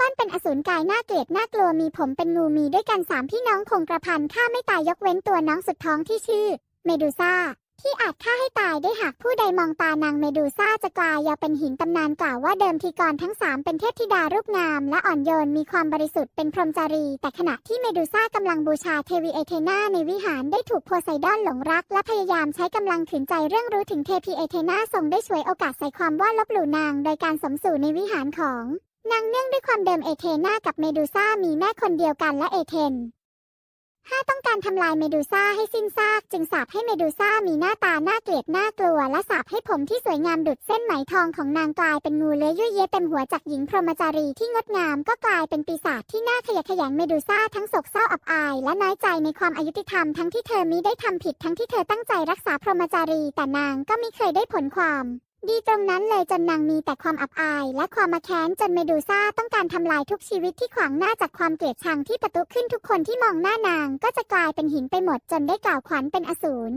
ก้อนเป็นอสูรกายน่าเกลียดน่ากลัวมีผมเป็นงูมีด้วยกันสามพี่น้องคงกระพันฆ่าไม่ตายยกเว้นตัวน้องสุดท้องที่ชื่อ เมดูซ่า ที่อาจฆ่าให้ตายได้หากผู้ใดมองตานางเมดูซ่าจะกลายยาเป็นหินตำนานกล่าวว่าเดิมทีกรทั้งสามเป็นเทพธิดารูปงามและอ่อนโยนมีความบริสุทธิ์เป็นพรหมจารี แต่ขณะที่เมดูซ่ากำลังบูชาเทวีเอเธนาในวิหารได้ถูกโพไซดอนหลงรัก และพยายามใช้กำลังขืนใจเรื่องรู้ถึงเทพีเอเธนาทรงได้ช่วยโอกาสใส่ความว่าลบหลู่นาง โดยการสมสู่ในวิหารของ นางเนื่องด้วยความเดิมเอเธนากับเมดูซ่ามีแม่คนเดียวกันและเอเธนห้าต้องการทำลายเมดูซ่าให้สิ้นซาก จึงสาปให้เมดูซ่ามีหน้าตาน่าเกลียดน่ากลัว และสาปให้ผมที่สวยงามดุดเส้นไหมทองของนางกลายเป็นงูเลื้อยยุ่ยเย้เต็มหัวจากหญิงพรหมจารีที่งดงามก็กลายเป็นปีศาจที่น่าขยะแขยงเมดูซ่าทั้งโศกเศร้าอับอาย และน้อยใจในความอายุติธรรมทั้งที่เธอมิได้ทำผิดทั้งที่เธอตั้งใจรักษาพรหมจารี แต่นางก็ไม่เคยได้ผลความ ดีตรงนั้นเลยจนนางมีแต่ความอับอาย และความมาแค้นจนเมดูซ่าต้องการทำลายทุกชีวิตที่ขวางหน้าจากความเกลียดชังที่ประตุขึ้นทุกคนที่มองหน้านางก็จะกลายเป็นหินไปหมดจนได้กล่าวขวัญเป็นอสูร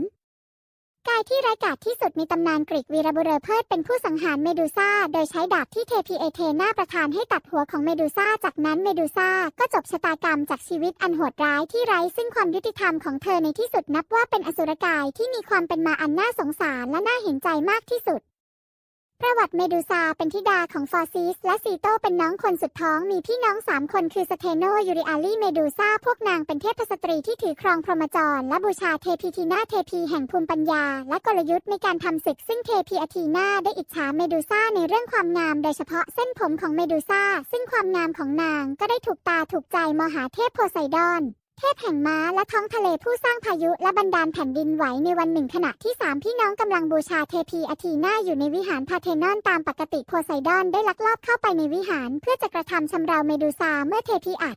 กายที่ร้ายกาจที่สุดในตำนานกรีกวีรบุรุษเพิดเป็นผู้สังหารเมดูซ่า โดยใช้ดาบที่เทพีเอเธนาประทานให้ตัดหัวของเมดูซ่า จากนั้นเมดูซ่าก็จบชะตากรรมจากชีวิตอันโหดร้ายที่ไร้ซึ่งความยุติธรรมของเธอในที่สุดนับว่าเป็นอสุรกายที่มีความเป็นมาอันน่าสงสารและน่าเห็นใจมากที่สุด ประวัติเมดูซาเป็นธิดาของฟอร์ซิสและซีโตเป็นน้องคนสุดท้องมีพี่น้องสามคนคือสเตโนยูริอาลีเมดูซาพวกนางเป็นเทพสตรีที่ถือครองพรหมจร และบูชาเทพีทีนาเทพีแห่งภูมิปัญญา และกลยุทธ์ในการทำศึกซึ่งเทพีอาทีนาได้อิจฉาเมดูซาในเรื่องความงามโดยเฉพาะเส้นผมของเมดูซาซึ่งความงามของนางก็ได้ถูกตาถูกใจมหาเทพโพไซดอน เทพแห่งม้าและท้องทะเลผู้สร้างพายุและบันดาลแผ่นดินไหวในวันหนึ่งขณะที่สามพี่น้องกำลังบูชาเทพีอาทีนาอยู่ในวิหารพาเทนอนตามปกติโพไซดอนได้ลักลอบเข้าไปในวิหาร เพื่อจะกระทำชำเราเมดูซาเมื่อเทพีอัด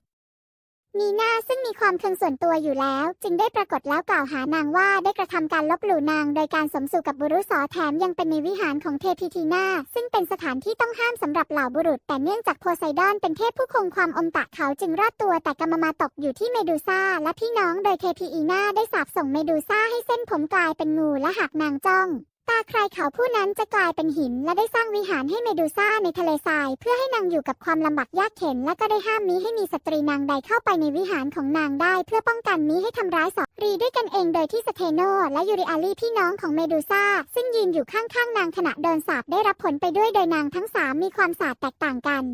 มีหน้าซึ่งมีความเคืองส่วนตัวอยู่แล้ว จึงได้ปรากฏแล้วกล่าวหานางว่าได้กระทำการลบหลู่นาง โดยการสมสู่กับบุรุษสอแถมยังเป็นในวิหารของเทพีทีนาซึ่งเป็นสถานที่ต้องห้ามสำหรับเหล่าบุรุษ แต่เนื่องจากโพไซดอนเป็นเทพผู้คงความอมตะเขาจึงรอดตัวแต่กรรมมาตกอยู่ที่เมดูซ่าและพี่น้องโดยเทพีอีนาได้สาปส่งเมดูซ่าให้เส้นผมกลายเป็นงูและหากนางจ้อง ตาใครเขาผู้นั้นจะกลายเป็นหิน และได้สร้างวิหารให้เมดูซ่าในทะเลทราย เพื่อให้นางอยู่กับความลำบากยากเข็น และก็ได้ห้ามมิให้มีสตรีนางใดเข้าไปในวิหารของนางได้ เพื่อป้องกันมิให้ทำร้ายสอรีด้วยกันเองโดยที่สเตโน และยูริอาลีพี่น้องของเมดูซ่า ซึ่งยืนอยู่ข้างๆนางขณะโดนสาปได้รับผลไปด้วยโดยนางทั้งสามมีความสาปแตกต่างกัน